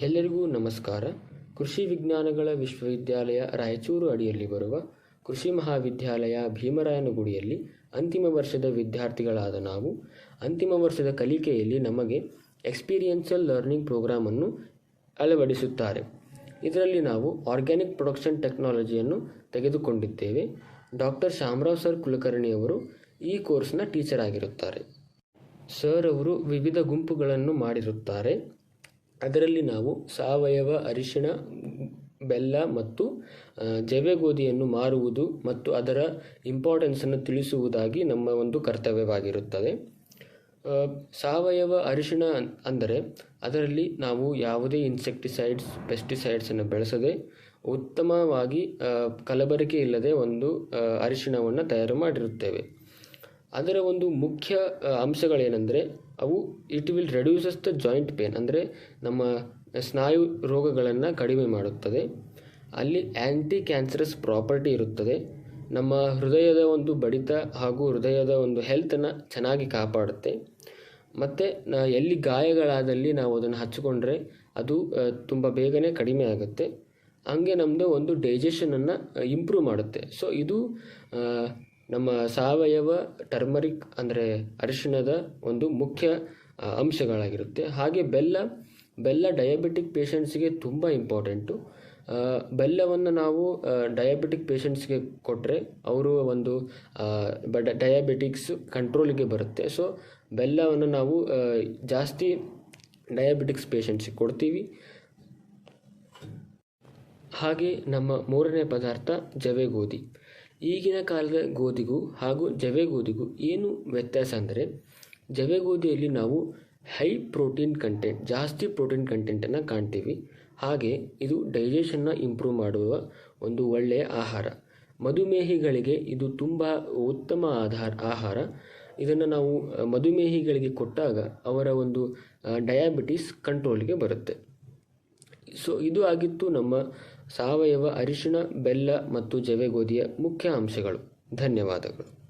ಎಲ್ಲರಿಗೂ ನಮಸ್ಕಾರ. ಕೃಷಿ ವಿಜ್ಞಾನಗಳ ವಿಶ್ವವಿದ್ಯಾಲಯ ರಾಯಚೂರು ಅಡಿಯಲ್ಲಿ ಬರುವ ಕೃಷಿ ಮಹಾವಿದ್ಯಾಲಯ ಭೀಮರಾಯನಗುಡಿಯಲ್ಲಿ ಅಂತಿಮ ವರ್ಷದ ವಿದ್ಯಾರ್ಥಿಗಳಾದ ನಾವು. ಅಂತಿಮ ವರ್ಷದ ಕಲಿಕೆಯಲ್ಲಿ ನಮಗೆ ಎಕ್ಸ್ಪೀರಿಯೆನ್ಸಲ್ ಲರ್ನಿಂಗ್ ಪ್ರೋಗ್ರಾಮನ್ನು ಅಳವಡಿಸುತ್ತಾರೆ. ಇದರಲ್ಲಿ ನಾವು ಆರ್ಗ್ಯಾನಿಕ್ ಪ್ರೊಡಕ್ಷನ್ ಟೆಕ್ನಾಲಜಿಯನ್ನು ತೆಗೆದುಕೊಂಡಿದ್ದೇವೆ. ಡಾಕ್ಟರ್ ಶಾಮರಾವ್ ಸರ್ ಕುಲಕರ್ಣಿಯವರು ಈ ಕೋರ್ಸ್ನ ಟೀಚರ್ ಆಗಿರುತ್ತಾರೆ. ಸರ್ ಅವರು ವಿವಿಧ ಗುಂಪುಗಳನ್ನು ಮಾಡಿರುತ್ತಾರೆ. ಅದರಲ್ಲಿ ನಾವು ಸಾವಯವ, ಅರಿಶಿಣ, ಬೆಲ್ಲ ಮತ್ತು ಜವೆಗೋಧಿಯನ್ನು ಮಾರುವುದು ಮತ್ತು ಅದರ ಇಂಪಾರ್ಟೆನ್ಸನ್ನು ತಿಳಿಸುವುದಾಗಿ ನಮ್ಮ ಒಂದು ಕರ್ತವ್ಯವಾಗಿರುತ್ತದೆ. ಸಾವಯವ, ಅರಿಶಿಣ ಅಂದರೆ ಅದರಲ್ಲಿ ನಾವು ಯಾವುದೇ ಇನ್ಸೆಕ್ಟಿಸೈಡ್ಸ್ ಪೆಸ್ಟಿಸೈಡ್ಸನ್ನು ಬೆಳೆಸದೆ ಉತ್ತಮವಾಗಿ ಕಲಬರಿಕೆ ಇಲ್ಲದೆ ಒಂದು ಅರಿಶಿಣವನ್ನು ತಯಾರು ಮಾಡಿರುತ್ತೇವೆ. ಅದರ ಒಂದು ಮುಖ್ಯ ಅಂಶಗಳೇನೆಂದರೆ ಅವು it will reduces the joint pain ಅಂದರೆ ನಮ್ಮ ಸ್ನಾಯು ರೋಗಗಳನ್ನು ಕಡಿಮೆ ಮಾಡುತ್ತದೆ. ಅಲ್ಲಿ ಆ್ಯಂಟಿ ಕ್ಯಾನ್ಸರಸ್ ಪ್ರಾಪರ್ಟಿ ಇರುತ್ತದೆ. ನಮ್ಮ ಹೃದಯದ ಒಂದು ಬಡಿತ ಹಾಗೂ ಹೃದಯದ ಒಂದು ಹೆಲ್ತನ್ನು ಚೆನ್ನಾಗಿ ಕಾಪಾಡುತ್ತೆ. ಮತ್ತು ಎಲ್ಲಿ ಗಾಯಗಳಾದಲ್ಲಿ ನಾವು ಅದನ್ನು ಹಚ್ಚಿಕೊಂಡ್ರೆ ಅದು ತುಂಬ ಬೇಗನೆ ಕಡಿಮೆ ಆಗುತ್ತೆ. ಹಂಗೆ ನಮ್ಮದು ಒಂದು ಡೈಜೆಷನನ್ನು ಇಂಪ್ರೂವ್ ಮಾಡುತ್ತೆ. ಸೊ ಇದು ನಮ್ಮ ಸಾವಯವ ಟರ್ಮರಿಕ್ ಅಂದರೆ ಅರಿಶಿಣದ ಒಂದು ಮುಖ್ಯ ಅಂಶಗಳಾಗಿರುತ್ತೆ. ಹಾಗೆ ಬೆಲ್ಲ ಬೆಲ್ಲ ಡಯಾಬಿಟಿಕ್ ಪೇಷಂಟ್ಸ್ಗೆ ತುಂಬ ಇಂಪಾರ್ಟೆಂಟು ಬೆಲ್ಲವನ್ನು ನಾವು ಡಯಾಬಿಟಿಕ್ ಪೇಷಂಟ್ಸ್ಗೆ ಕೊಟ್ಟರೆ ಅವರು ಒಂದು ಬಡ ಡಯಾಬಿಟಿಕ್ಸ್ ಕಂಟ್ರೋಲಿಗೆ ಬರುತ್ತೆ. ಸೊ ಬೆಲ್ಲವನ್ನು ನಾವು ಜಾಸ್ತಿ ಡಯಾಬಿಟಿಕ್ಸ್ ಪೇಷಂಟ್ಸಿಗೆ ಕೊಡ್ತೀವಿ. ಹಾಗೆ ನಮ್ಮ ಮೂರನೇ ಪದಾರ್ಥ ಜವೆಗೋಧಿ. ಈಗಿನ ಕಾಲದ ಗೋಧಿಗೂ ಹಾಗೂ ಜವೆ ಗೋಧಿಗೂ ಏನು ವ್ಯತ್ಯಾಸ ಅಂದರೆ, ಜವೆ ಗೋಧಿಯಲ್ಲಿ ನಾವು ಹೈ ಪ್ರೋಟೀನ್ ಕಂಟೆಂಟ್ ಜಾಸ್ತಿ ಪ್ರೋಟೀನ್ ಕಂಟೆಂಟನ್ನು ಕಾಣ್ತೀವಿ. ಹಾಗೆ ಇದು ಡೈಜೆಷನ್ನ ಇಂಪ್ರೂವ್ ಮಾಡುವ ಒಂದು ಒಳ್ಳೆಯ ಆಹಾರ. ಮಧುಮೇಹಿಗಳಿಗೆ ಇದು ತುಂಬ ಉತ್ತಮ ಆಧಾರ, ಆಹಾರ. ಇದನ್ನು ನಾವು ಮಧುಮೇಹಿಗಳಿಗೆ ಕೊಟ್ಟಾಗ ಅವರ ಒಂದು ಡಯಾಬಿಟಿಸ್ ಕಂಟ್ರೋಲ್ಗೆ ಬರುತ್ತೆ. ಸೊ ಇದು ಆಗಿತ್ತು ನಮ್ಮ ಸಾವಯವ ಅರಿಶಿಣ ಬೆಲ್ಲ ಮತ್ತು ಜವೆಗೋಧಿಯ ಮುಖ್ಯ ಅಂಶಗಳು. ಧನ್ಯವಾದಗಳು.